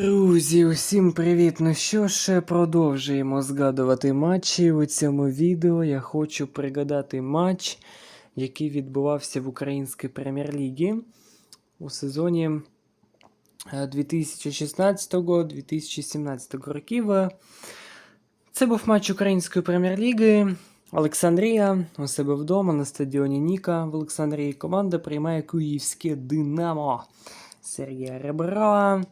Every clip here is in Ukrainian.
Друзі, усім привіт! Ну що ж, продовжуємо згадувати матчі. У цьому відео я хочу пригадати матч, який відбувався в Українській прем'єр-лігі у сезоні е, 2016-2017 років. Це був матч Української прем'єр-ліги. Олександрія у себе вдома на стадіоні Ніка в Олександрії. Команда приймає Київське Динамо. Сергія Ребра.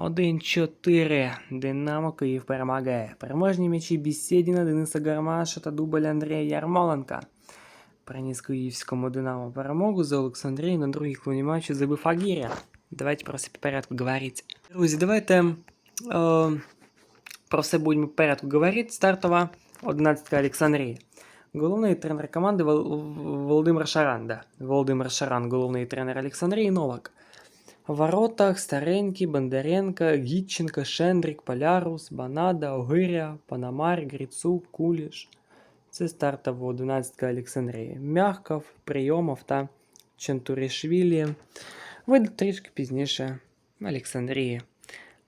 1-4. Динамо Київ перемагає. Переможні м'ячі Бісєдіна, Дениса Гармаша та дубль Андрія Ярмоленка. Приніс київському Динамо перемогу за Олександрію на другій хвилині матчу забив Агіря. Давайте про все по порядку говорити. Друзі, давайте е, про все будемо по порядку говорити. Стартова 11 Олександрії. Головний тренер команди Володимир Шаран. Да. Володимир Шаран, головний тренер Олександрії Новак. Воротах Старенький, Бондаренко, Гітченко, Шендрик, Полярус, Банада, Огиря, Панамар, Грицук, Куліш. Це стартова 11 Олександрії. Мягков, Прийомов та Чентурішвілі. Вийде трішки пізніше Олександрії.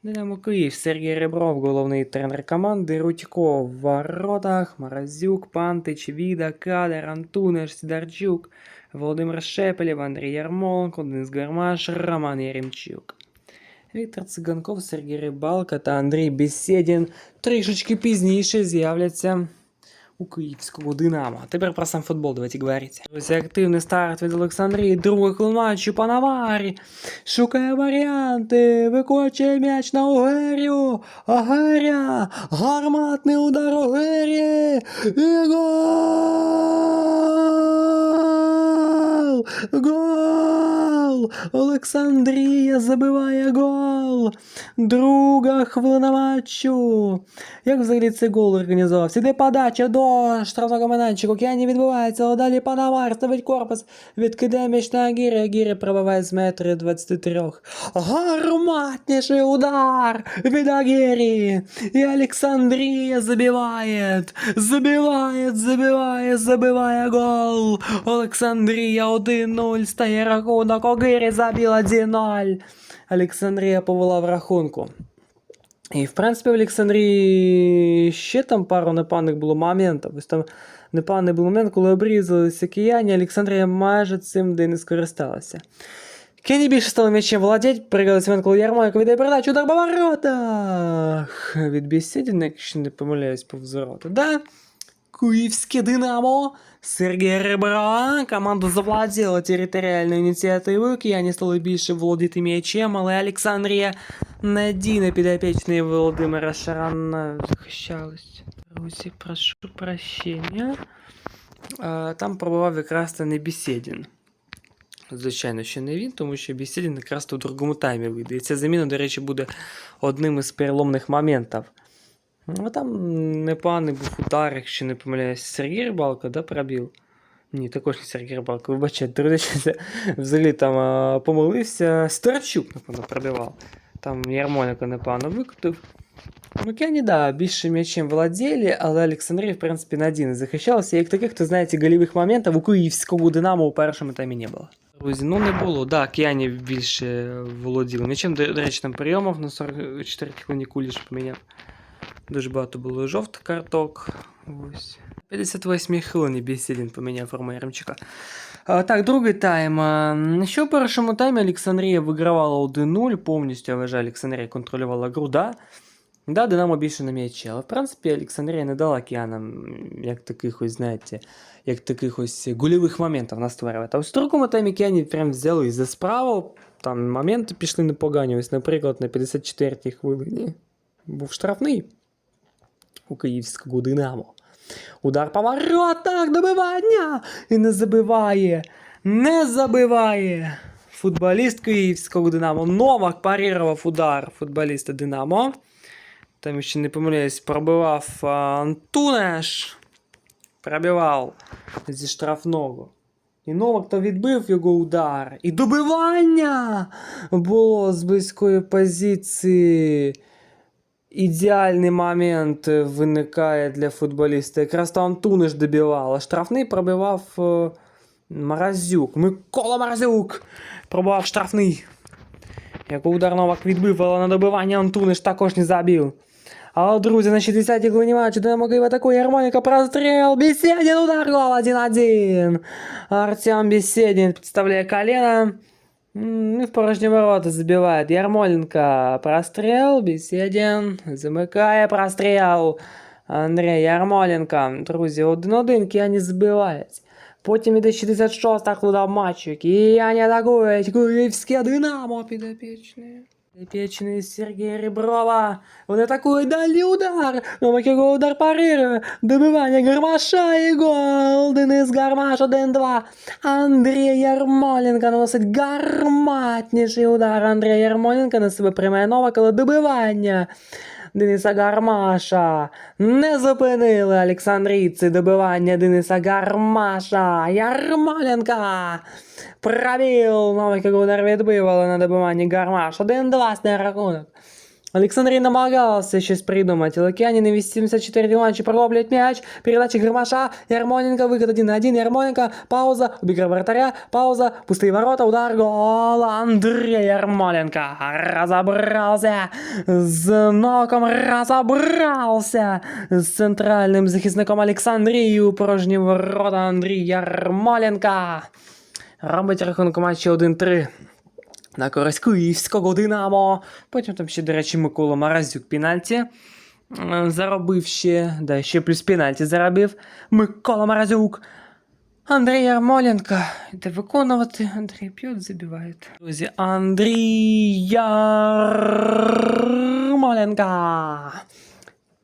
Динамо Київ, Сергій Ребров, головний тренер команди, Рудько в воротах, Морозюк, Пантич, Віда, Кадер, Антунеш, Сидорчук, Володимир Шепелєв, Андрій Ярмоленко, Денис Гармаш, Роман Яремчук. Віктор Циганков, Сергій Рибалка та Андрій Бесєдін трішечки пізніше з'являться у київського Динамо. Тепер про сам футбол давайте говорити. Ось активний старт від Олександрії, другий хвилин матчу по Наварі. Шукає варіанти, викочує м'яч на Огерю. Огеря, гарматний удар Огері. І гол! Go. Гол! Олександрія забиває гол! Друга хвилина матчу. Як взагалі цей гол організувався? Іде подача до штрафного майданчика. Океані відбувається, але далі Панамар ставить корпус. Відкидає м'яч на Агірі. Агірі пробиває з метри 23. Гарматніший удар від Агірі. І Олександрія забиває. Забиває, забиває, забиває гол. Олександрія 1-0 стає рахунок. Огирі забив 1-0. Олександрія повела в рахунку. І, в принципі, в Олександрії ще там пару непевних було моментів. Ось там непевний був момент, коли обрізалися кияні, Олександрія майже цим де не скористалася. Кені більше стали м'ячем володять, пригадався момент, коли Ярмоленко віддає передачу, удар по воротах! Від Бєсєдіна, якщо не помиляюсь, повз ворота. Да? Київське Динамо, Сергій Ребра, команда завладіла територіальною ініціативою, кияні стали більше володіти м'ячем, але Олександрія надійно підопічний Володимира Шарана захищалась. Друзі, прошу прощення. Там пробував якраз та не Бісєдін. Звичайно, що не він, тому що Бісєдін якраз то в другому таймі вийде. І ця заміна, до речі, буде одним із переломних моментів. Ну, там непоганий був удар, якщо не помиляюсь, Сергій Рибалко, да, пробив? Ні, також не Сергій Рибалко, вибачайте, друзі, це взагалі там а, помилився. Старчук, напевно, пробивав. Там Ярмоленко непогано викотив. Ну, Кені, да, більше м'ячем володіли, але Олександрія, в принципі, на один захищалася. Як таких, то знаєте, голівих моментів у київського Динамо у першому таймі не було. Друзі, ну не було. Да, Кіані більше володіли. М'ячем, до, до речі, там прийомов на 44 хвилині куліш поміняв. Дуже багато було жовтих карток. Ось. 58 хвилині Бісідін поміняв форму Яремчука. А, так, другий тайм. А, Що в першому таймі Олександрія вигравала 1-0, повністю, я вважаю, Олександрія контролювала гру, да? Да, Динамо більше на м'ячі, але в принципі Олександрія не дала киянам як таких ось, знаєте, як таких ось гольових моментів настворювати. А ось в другому таймі кияні прям взяли за справу, там моменти пішли непогані. Ось, наприклад, на 54-й хвилині був штрафний У київського Динамо. Удар по воротах, добивання! І не забиває. Не забиває. Футболіст київського Динамо. Новак парірував удар футболіста Динамо. Там ще не помиляюсь, пробивав Антунеш. Пробивав зі штрафного. І Новак то відбив його удар. І добивання було з близької позиції. Ідеальний момент е, виникає для футболіста. Якраз то Антуниш добивав, а штрафний пробивав е, Морозюк. Микола Морозюк пробивав штрафний. Яку удар Новак відбив, але на добивання Антуниш також не забив. Але, друзі, на 60-й хвилині матчу Динамо Київ атакує Армоніка, простріл, Беседин, удар, гол 1-1. Артем Беседин підставляє колено. М, І в порожні ворота забивает. Ярмоленко. Прострел. Беседин, замыкая прострел, Андрій Ярмоленко. Друзі, 1-1 кияні забивають. Потім іде 66-та хвилина матчу. я атакують Київське Динамо підопічне. Підопічний Сергій Реброва. Вони атакують дальній удар. Новак його удар парирує. Добивання Гармаша і гол. Денис Гармаш 1-2. Андрій Ярмоленко наносить гарматніший удар. Андрій Ярмоленко на себе приймає Новак, але. Дениса Гармаша. Не зупинили Олександрійці добивання Дениса Гармаша. Ярмоленка. Пробіл. Новий кагунер відбив, але на добиванні Гармаш. 1-2 стає рахунок. Олександрій намагався щось придумати. Лук'янін 84 матчі проловлюють м'яч. Передача Гримаша. Ярмоленко. Виход 1 на 1. Ярмоленко. Пауза. Обіграв вратаря. Пауза. Пустые ворота. Удар. Гол. Андрій Ярмоленко. Разобрався. З ноком разобрався. З центральним захисником Олександрію. Порожні ворота Андрій Ярмоленко. Робить рахунок матчі 1-3 На користь київського Динамо. Потім там ще, до речі, Микола Маразюк пенальті. е, Заробив ще, да, ще плюс пенальті заробив. Микола Маразюк. Андрій Ярмоленко. Іде виконувати. Андрій п'ють, забиває. Друзі, Андрій Ярмоленко.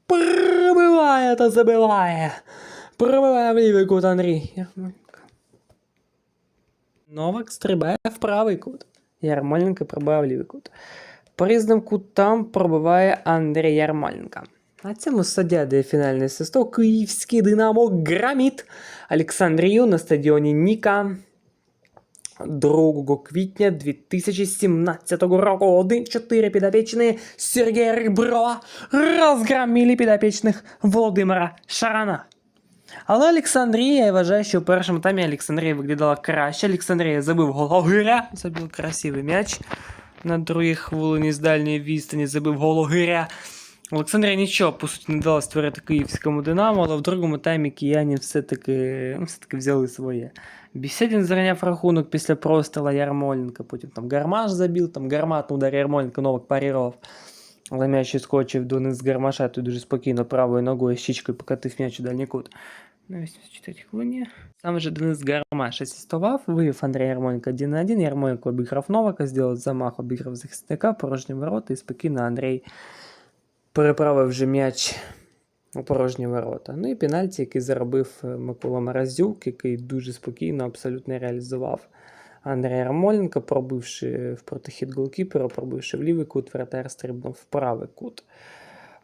Пробиває та забиває. Пробиває в лівий кут Андрій Ярмоленко. Новак стрибає в правий кут. Ярмоленко пробиває в лівий кут. Кутам пробиває Андрій Ярмоленко. На цьому суддя дає фінальний свисток. Київський Динамо граміт Олександрію на стадіоні Ніка 2 квітня 2017 року 1-4 підопічні Сергія Реброва розгромили підопічних Володимира Шарана. Але Олександрія, я вважаю, що в першому таймі Олександрія виглядала краще. Олександрія забив Гологиря, забив красивий м'яч. На другій хвилині з дальньої відстані забив Гологиря. Олександрія нічого, по суті, не дала створити київському Динамо, але в другому таймі кияні все-таки, ну, все-таки взяли своє. Бісєдін зайняв рахунок після простріла Ярмоленка, потім там Гармаш забив, там гарматний удар Ярмоленка, Новак парірував. М'яч відскочив до низ Гармаша, той дуже спокійно правою ногою щічкою покатив м'яч у дальній кут. На 84 хвилині. Саме же Денис Гармаш асистував, вивів Андрій Ярмоленко 1 на 1. Ярмоленко обіграв Новака, зробив замах, обіграв захисника, порожні ворота і спокійно Андрій переправив вже м'яч у порожні ворота. Ну і пенальті, який заробив Микола Маразюк, який дуже спокійно абсолютно реалізував Андрій Ярмоленко, пробивши в протихід голкіпера, пробивши в лівий кут, вратар стрибнув в правий кут.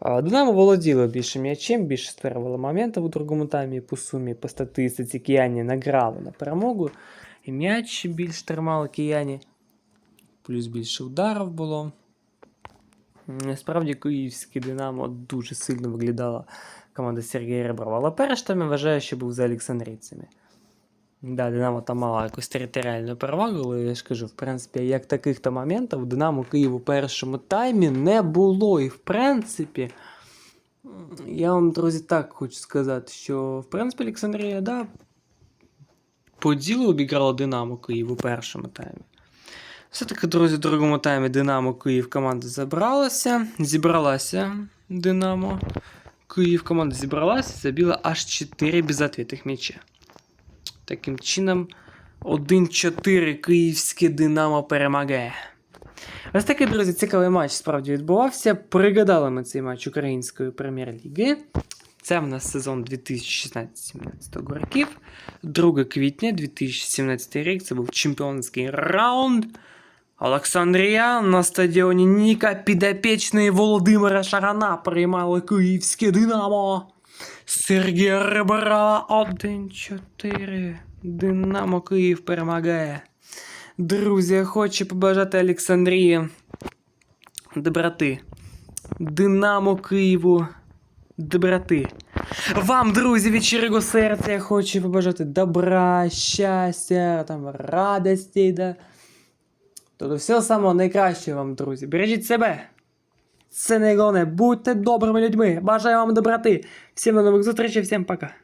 Динамо володіло більше м'ячем, більше створювало моментів у другому таймі по сумі, по статистиці кияні награли на перемогу. І м'яч більш тримали кияні, плюс більше ударів було. Насправді київське Динамо дуже сильно виглядала команда Сергія Реброва. Але перший там вважаю, що був за Олександрійцями. Да, Динамо там мала якусь територіальну перевагу, але я ж кажу, в принципі, як таких то моментів Динамо Київ у першому таймі не було. І в принципі, я вам, друзі, так хочу сказати, що в принципі Олександрія, да, по ділу обіграла Динамо Київ у першому таймі. Все-таки, друзі, в другому таймі Динамо Київ команда забралася. Зібралася Динамо. Київ команда зібралася, забила аж 4 безответних м'яча. Таким чином, 1-4 київське Динамо перемагає. Ось такий, друзі, цікавий матч справді відбувався. Пригадали ми цей матч Української прем'єр-ліги. Це в нас сезон 2016-17 років. 2 квітня 2017 рік. Це був чемпіонський раунд. Олександрія на стадіоні Ніка підопічний Володимира Шарана приймали київське Динамо. Сергій Ребра 1-4. Динамо Київ перемагає. Друзі, хочу побажати Олександрії доброти. Динамо Києву доброти. Вам, друзі, від щирого серця я хочу побажати добра, щастя, там, радості, да. Тобто всього самого найкращого вам, друзі. Бережіть себе. Це не головне. Будьте добрими людьми. Бажаю вам доброти. Всім до нових зустрічей, всім пока.